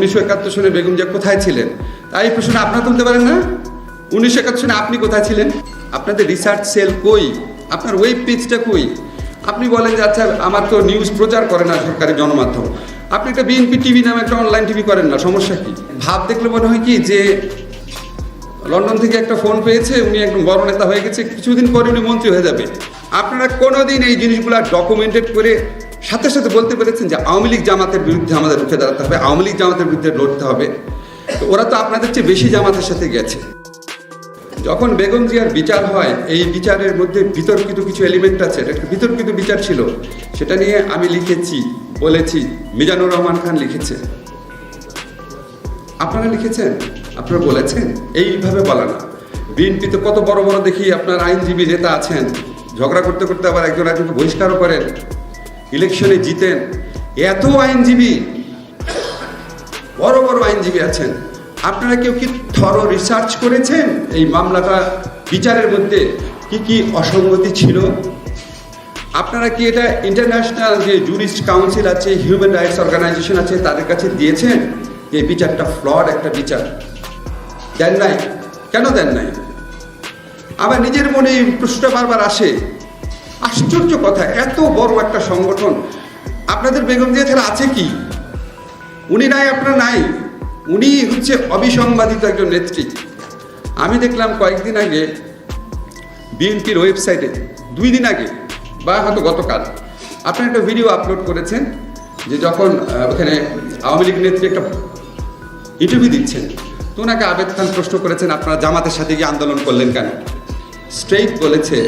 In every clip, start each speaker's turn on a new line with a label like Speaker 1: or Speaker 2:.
Speaker 1: উনিশশো একাত্তর সনে বেগম জিয়া কোথায় ছিলেন? তাই এই প্রশ্ন আপনারা তুলতে পারেন না? উনিশশো একাত্তর সনে আপনি কোথায় ছিলেন? আপনাদের রিসার্চ সেল কই? আপনার ওয়েব পেজটা কই? আপনি বলেন যে আচ্ছা আমার তো নিউজ প্রচার করে না সরকারি গণমাধ্যম আপনি একটা বিএনপি টিভি নামে একটা অনলাইন টিভি করেন না, সমস্যা কি? ভাব দেখলে মনে হয় কি যে, লন্ডন থেকে একটা ফোন পেয়েছে, উনি একদম বড় নেতা হয়ে গেছে, কিছুদিন পরে উনি মন্ত্রী হয়ে যাবে। আপনারা কোনোদিন এই জিনিসগুলো ডকুমেন্টেড করে সাথে সাথে বলতে পেরেছেন যে আওয়ামী লীগ জামাতের বিরুদ্ধে আমাদের রুখে দাঁড়াতে হবে, আওয়ামী লীগ জামাতের বিরুদ্ধে লড়তে হবে। তো ওরা তো আপনাদের চেয়ে বেশি জামাতের সাথে গেছে। যখন বেগম জিয়ার বিচার হয়, এই বিচারের মধ্যে বিতর্কিত কিছু এলিমেন্ট আছে, এটা একটা বিতর্কিত বিচার ছিল। সেটা নিয়ে আমি লিখেছি, বলেছি, মিজানুর রহমান খান লিখেছে। আপনারা লিখেছেন? আপনারা বলেছেন? এইভাবে বলা না। বিএনপি তো কত বড় বড় দেখি আপনার আইনজীবী নেতা আছেন, ঝগড়া করতে করতে আবার একজন একজনকে বহিষ্কারও করেন। ইলেকশনে জিতেন। এত আইনজীবী, বড় বড় আইনজীবী আছেন। আপনারা কেউ কি থর রিসার্চ করেছেন এই মামলাটা? বিচারের মধ্যে কি কি অসঙ্গতি ছিল? আপনারা কি এটা ইন্টারন্যাশনাল যে জুরিস্ট কাউন্সিল আছে হিউম্যান রাইটস অর্গানাইজেশন আছে, তাদের কাছে দিয়েছেন যে বিচারটা ফ্লড একটা বিচার? দেন নাই। কেন দেন নাই? আবার নিজের মনে এই প্রশ্নটা বারবার আসে আশ্চর্য কথা, এত বড় একটা সংগঠন। আপনাদের বেগম জিয়া ছাড়া আছে কি? উনি নাই, আপনার নাই। উনি হচ্ছে অবিসংবাদিত একজন নেত্রী। আমি দেখলাম কয়েকদিন আগে বিএনপির ওয়েবসাইটে, দুই দিন আগে, বা হয়তো গতকাল আপনি একটা ভিডিও আপলোড করেছেন, যে যখন ওখানে আওয়ামী লীগ নেত্রী একটা ইন্টারভিউ দিচ্ছেন, তো ওনাকে আবেদ খান প্রশ্ন করেছেন, আপনারা জামাতের সাথে গিয়ে আন্দোলন করলেন কেন? স্ট্রেইট বলেছে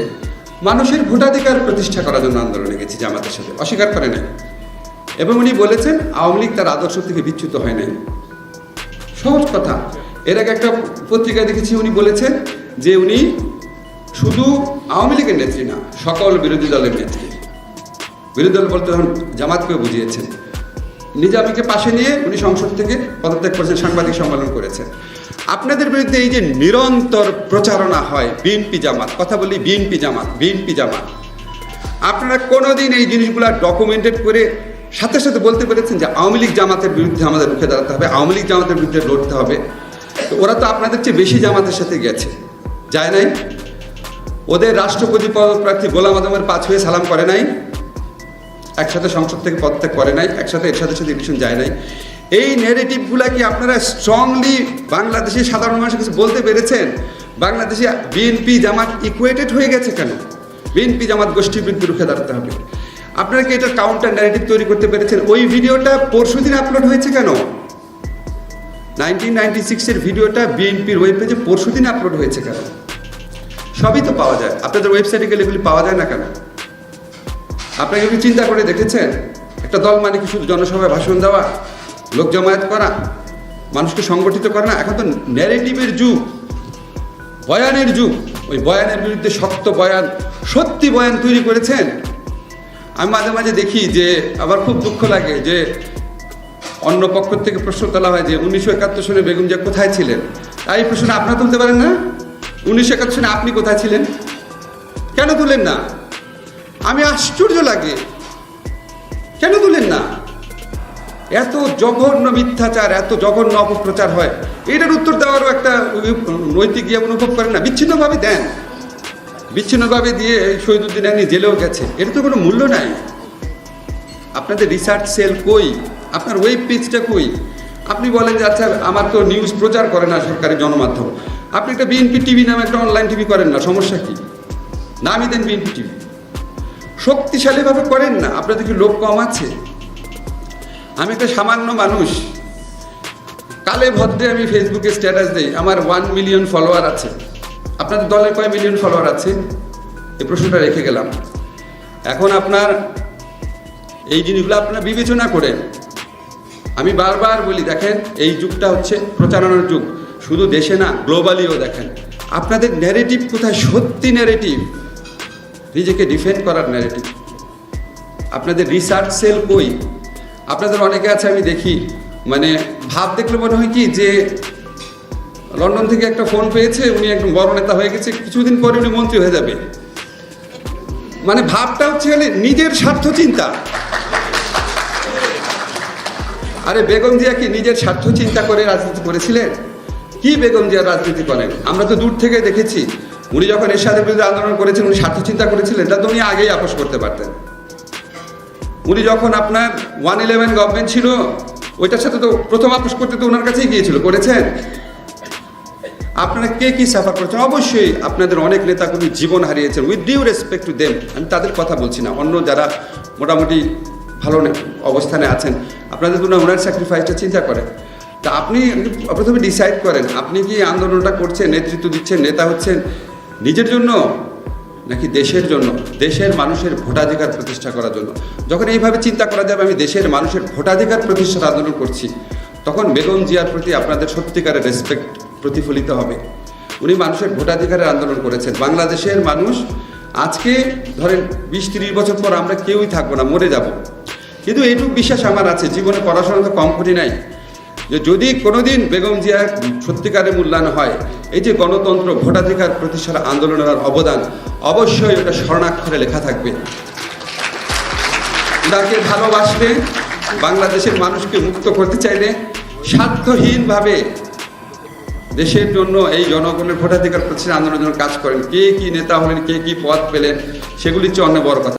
Speaker 1: মানুষের ভোটাধিকার প্রতিষ্ঠা করার জন্য আন্দোলনে গেছি জামাতের সাথে। অস্বীকার করে নাই। এবং উনি বলেছেন, আওয়ামী লীগ তার আদর্শ থেকে বিচ্যুত হয় নাই। সহজ কথা। এর আগে একটা পত্রিকায় দেখেছি উনি বলেছেন যে উনি শুধু আওয়ামী লীগের নেত্রী না, সকল বিরোধী দলের নেত্রী। বিরোধী দল বলতে জামাতকেও বুঝিয়েছেন। নিজামীকে পাশে নিয়ে উনি সংসদ থেকে পদত্যাগ করেছেন, সাংবাদিক সম্মেলন করেছেন। আপনাদের বিরুদ্ধে এই যে নিরন্তর প্রচারণা হয়, বিএনপি জামাত, কথা বলি বিএনপি জামাত বিএনপি জামাত। আপনারা কোনোদিন এই জিনিসগুলো ডকুমেন্টেড করে সাথে সাথে বলতে পেরেছেন যে আওয়ামী লীগ জামাতের বিরুদ্ধে আমাদের রুখে দাঁড়াতে হবে, আওয়ামী লীগ জামাতের বিরুদ্ধে লড়তে হবে। তো ওরা তো আপনাদের চেয়ে বেশি জামাতের সাথে গেছে। যায় নাই? ওদের রাষ্ট্রপতি পদপ্রার্থী গোলাম আদমের পাঁচ হয়ে সালাম করে নাই। একসাথে সংসদ থেকে পদত্যাগ করে নাই, একসাথে এর সাথে সাথে ইলেকশন যায় নাই। এই নেগেটিভগুলা কি আপনারা স্ট্রংলি বাংলাদেশের সাধারণ মানুষের কাছে বলতে পেরেছেন? বাংলাদেশে বিএনপি জামাত ইকুয়েটেড হয়ে গেছে কেন? বিএনপি জামাত গোষ্ঠীর বিরুদ্ধে রুখে দাঁড়াতে হবে। আপনারা কি এটা কাউন্টার ন্যারেটিভ তৈরি করতে পেরেছেন? ওই ভিডিওটা পরশু দিন আপলোড হয়েছে কেন? নাইনটিন নাইনটি সিক্সের ভিডিওটা বিএনপির ওয়েব পেজে পরশু দিন আপলোড হয়েছে কেন? সবই তো পাওয়া যায়। আপনাদের ওয়েবসাইটে গেলে এগুলি পাওয়া যায় না কেন? আপনাকে কি চিন্তা করে দেখেছেন? একটা দল মানে কি শুধু জনসভায় ভাষণ দেওয়া, লোক জমায়েত করা, মানুষকে সংগঠিত করা না? এখন তো ন্যারেটিভের যুগ, বয়ানের যুগ। ওই বয়ানের বিরুদ্ধে শক্ত বয়ান, সত্যি বয়ান তৈরি করেছেন? আমি মাঝে মাঝে দেখি যে আবার খুব দুঃখ লাগে যে, অন্য পক্ষ থেকে প্রশ্ন তোলা হয় যে, উনিশশো একাত্তর সনে বেগম জিয়া কোথায় ছিলেন? তাই এই প্রশ্ন আপনারা তুলতে পারেন না? উনিশশো একাত্তর সনে আপনি কোথায় ছিলেন? কেন তুলেন না? আমি আশ্চর্য লাগে। কেন তুলেন না? এত জঘন্য মিথ্যাচার, এত জঘন্য অপপ্রচার হয়। এটার উত্তর দেওয়ারও একটা নৈতিক ইয়ে অনুভব করেন না। বিচ্ছিন্নভাবে দেন। বিচ্ছিন্নভাবে দিয়ে শহীদুদ্দিন আপনি জেলেও গেছে। এটা তো কোনো মূল্য নাই। আপনাদের রিসার্চ সেল কই? আপনার ওয়েব পেজটা কই? আপনি বলেন যে আচ্ছা আমার তো নিউজ প্রচার করে না সরকারি গণমাধ্যম আপনি একটা বিএনপি টিভি নামে একটা অনলাইন টিভি করেন না। সমস্যা কি? নামই দেন বিএনপি টিভি। শক্তিশালীভাবে করেন না। আপনাদের কি লোক কম আছে? আমি একটা সামান্য মানুষ। কালে ভদ্রে আমি ফেসবুকে স্ট্যাটাস দিই। আমার ওয়ান মিলিয়ন ফলোয়ার আছে। আপনাদের দলে কয় মিলিয়ন ফলোয়ার আছে? এই প্রশ্নটা রেখে গেলাম। এখন আপনার এই জিনিসগুলো আপনারা বিবেচনা করেন আমি বারবার বলি, দেখেন, এই যুগটা হচ্ছে প্রচারণার যুগ। শুধু দেশে না গ্লোবালিও দেখেন। আপনাদের ন্যারেটিভ কোথায়? সত্যি ন্যারেটিভ নিজেকে ডিফেন্ড করার ন্যারেটিভ আপনাদের রিসার্চ সেল কই? আপনাদের অনেকে আছে, আমি দেখি। মানে ভাব দেখলে মনে হয় কি যে, লন্ডন থেকে একটা ফোন পেয়েছে, উনি একদম বড় নেতা হয়ে গেছে, কিছুদিন পরে উনি মন্ত্রী হয়ে যাবে। মানে ভাবটা হচ্ছে নিজের স্বার্থ চিন্তা। আরে বেগম জিয়া কি নিজের স্বার্থ চিন্তা করে রাজনীতি করেছিলেন? কি বেগম জিয়া রাজনীতি করেন? আমরা তো দূর থেকে দেখেছি উনি যখন এরশাদের বিরুদ্ধে আন্দোলন করেছেন, উনি স্বার্থ চিন্তা করেছিলেন তা তো উনি আগেই আপোষ করতে পারতেন। উনি যখন আপনার ওয়ান ইলেভেন গভর্নমেন্ট ছিল, ওইটার সাথে তো প্রথম আপোষ করতে তো ওনার কাছেই গিয়েছিল, করেছেন? আপনারা কে কি সাফার করেছেন? অবশ্যই আপনাদের অনেক নেতাকর্মী জীবন হারিয়েছেন with due respect to them আমি তাদের কথা বলছি না, অন্য যারা মোটামুটি ভালো অবস্থানে আছেন, আপনাদের জন্য ওনার স্যাক্রিফাইসটা চিন্তা করেন। তা আপনি প্রথমে ডিসাইড করেন, আপনি কি আন্দোলনটা করছেন, নেতৃত্ব দিচ্ছেন, নেতা হচ্ছেন নিজের জন্য নাকি দেশের জন্য? দেশের মানুষের ভোটাধিকার প্রতিষ্ঠা করার জন্য। যখন এইভাবে চিন্তা করা যাবে, আমি দেশের মানুষের ভোটাধিকার প্রতিষ্ঠার আন্দোলন করছি, তখন বেগম জিয়ার প্রতি আপনাদের সত্যিকারের রেসপেক্ট প্রতিফলিত হবে। উনি মানুষের ভোটাধিকারের আন্দোলন করেছেন। বাংলাদেশের মানুষ আজকে ধরেন বিশ তিরিশ বছর পর আমরা কেউই থাকব না, মরে যাব। কিন্তু এইটুকু বিশ্বাস আমার আছে, জীবনে পড়াশোনা তো কম করি নাই। যে যদি কোনোদিন বেগম জিয়ার সত্যিকারের মূল্যায়ন হয়, এই যে গণতন্ত্র ভোটাধিকার প্রতিষ্ঠার আন্দোলনের অবদান, অবশ্যই ওটা স্বর্ণাক্ষরে লেখা থাকবে। তাকে ভালোবাসলে বাংলাদেশের মানুষকে মুক্ত করতে চাইলে স্বার্থহীনভাবে দেশের জন্য এই জনগণের ভোটাধিকার প্রতিষ্ঠান আন্দোলনের জন্য কাজ করেন। কে কি নেতা হলেন, কে কি পদ পেলেন সেগুলির চেয়ে অন্য বড় কথা।